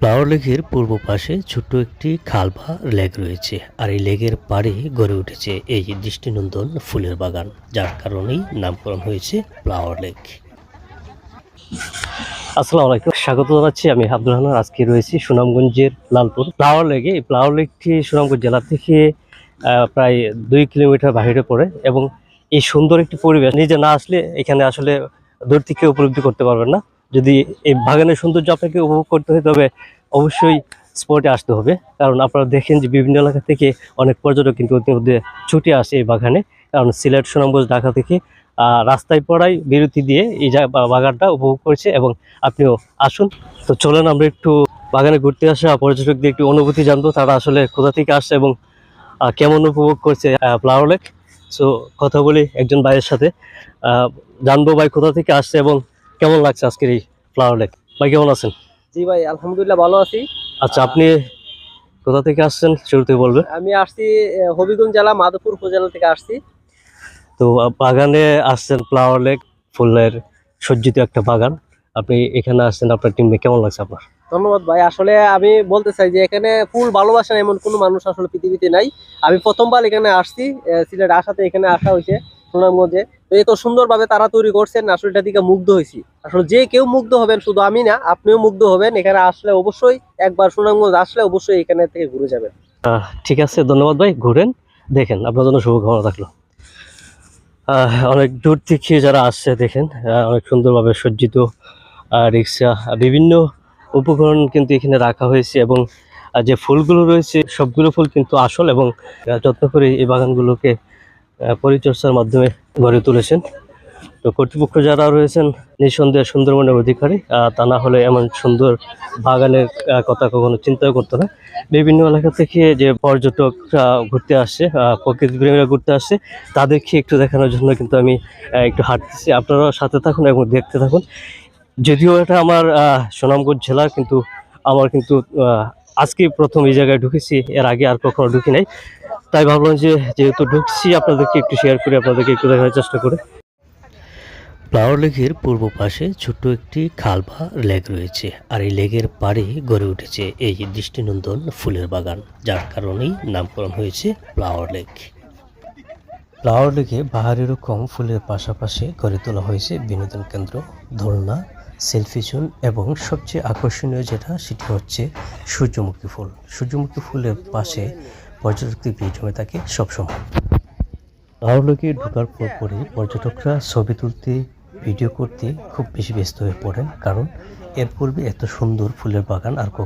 Flower লেকের পূর্ব পাশে ছোট্ট একটি খাল বা লেক রয়েছে, আর এই লেকের পাড়ে গড়ে উঠেছে এই দৃষ্টিনন্দন ফুলের বাগান, যার কারণেই নামকরণ হয়েছে ফ্লাওয়ার লেক আসসালামু আলাইকুম, স্বাগত জানাচ্ছি আমি আব্দুল রহমান, আজকে রয়েছি সুনামগঞ্জের লালপুর। ফ্লাওয়ার লেকে এই ফ্লাওয়ার লেকটি সুনামগঞ্জ জেলা থেকে প্রায় দুই কিলোমিটার বাইরে পড়ে এবং এই সুন্দর একটি পরিবেশ, নিজে না আসলে এখানে আসলে দূর থেকে উপলব্ধি করতে পারবেন না। যদি এই বাগানের সৌন্দর্য আপনাকে উপভোগ করতে হয়, তবে অবশ্যই স্পটে আসতে হবে। কারণ আপনারা দেখেন যে বিভিন্ন এলাকা থেকে অনেক পর্যটক কিন্তু ইতিমধ্যে ছুটে আসে এই বাগানে। কারণ সিলেট, সুনামগঞ্জ, ঢাকা থেকে রাস্তায় পড়াই বিরতি দিয়ে এই বা- বাগানটা উপভোগ করছে এবং আপনিও আসুন। তো চলেন, আমরা একটু বাগানে ঘুরতে আসা পর্যটকদের একটু অনুভূতি জানব। তারা আসলে কোথা থেকে আসছে এবং কেমন উপভোগ করছে ফ্লাওয়ার লেক সো কথা বলি একজন ভাইয়ের সাথে। জানব ভাই কোথা থেকে আসছে এবং কেমন লাগছে আজকের এই ফ্লাওয়ার লেক ভাই কেমন আছেন? জি ভাই আলহামদুলিল্লাহ ভালো আছি। আচ্ছা আপনি কোথা থেকে আসছেন? শুরুতে বলবেন। আমি আসছি হবিগঞ্জ জেলা মাধবপুর উপজেলা থেকে আসছি। তো বাগানে আসছেন ফ্লাওয়ার লেক ফুলের সজ্জিত একটা বাগান। আপনি এখানে আসছেন আপনার টিমে কেমন লাগছে আপনার? ধন্যবাদ ভাই। আসলে আমি বলতে চাই যে এখানে ফুল ভালোবাসেন এমন কোনো মানুষ আসলে পৃথিবীতে নাই। আমি প্রথমবার এখানে আসছি সিলেট আসাতে এখানে আসা হয়েছে। সুনামগঞ্জে তো এত সুন্দরভাবে তারা তৈরি করছেন, আসলে এটা দিকে মুগ্ধ হয়েছি। আসলে যে কেউ মুগ্ধ হবেন, শুধু আমি না, আপনিও মুগ্ধ হবেন। এখানে আসলে অবশ্যই একবার সুনামগঞ্জ আসলে অবশ্যই এখানে থেকে ঘুরে যাবেন। ঠিক আছে, ধন্যবাদ ভাই। ঘুরেন, দেখেন, আপনার জন্য শুভকামনা থাকল। অনেক দূর থেকে যারা আসছে, দেখেন অনেক সুন্দরভাবে সজ্জিত রিক্সা বিভিন্ন উপকরণ কিন্তু এখানে রাখা হয়েছে এবং যে ফুলগুলো রয়েছে, সবগুলো ফুল কিন্তু আসল এবং যত্ন করে এই বাগানগুলোকে পরিচর্যার মাধ্যমে গড়ে তুলেছেন। তো কর্তৃপক্ষ যারা রয়েছেন, নিঃসন্দেহে সুন্দরবনের অধিকারী তা না হলে এমন সুন্দর বাগানের কথা কখনো চিন্তাও করতো না। বিভিন্ন এলাকা থেকে যে পর্যটকরা ঘুরতে আসছে প্রকৃতিপ্রেমীরা ঘুরতে আসছে তাদেরকে একটু দেখানোর জন্য কিন্তু আমি একটু হাঁটতেছি। আপনারা সাথে থাকুন এবং দেখতে থাকুন। যদিও এটা আমার সুনামগঞ্জ জেলা, কিন্তু আমার কিন্তু আজকে প্রথম এই জায়গায় ঢুকেছি। এর আগে আর কখনো ঢুকি নাই। তাই ভাবলাম যে যেহেতু ঢুকছি আপনাদেরকে একটু শেয়ার করে আপনাদেরকে একটু দেখার চেষ্টা করে। ফ্লাওয়ার লেকের পূর্ব পাশে ছোট্ট একটি খাল বা লেক রয়েছে আর এই লেকের পাড়ে গড়ে উঠেছে এই দৃষ্টিনন্দন ফুলের বাগান যার কারণেই নামকরণ হয়েছে ফ্লাওয়ার লেক ফ্লাওয়ার লেকে বাহারেরও কম ফুলের পাশাপাশি গড়ে তোলা হয়েছে বিনোদন কেন্দ্র দোলনা সেলফি জোন এবং সবচেয়ে আকর্ষণীয় যেটা সেটি হচ্ছে সূর্যমুখী ফুল। সূর্যমুখী ফুলের পাশে পর্যটকদের ভিড় হয়ে থাকে সবসময়। আউটলুকে ঢোকার পর পরে পর্যটকরা ছবি তুলতে, ভিডিও করতে খুব বেশি ব্যস্ত হয়ে পড়েন, কারণ এর পূর্বে এত সুন্দর ফুলের বাগান আর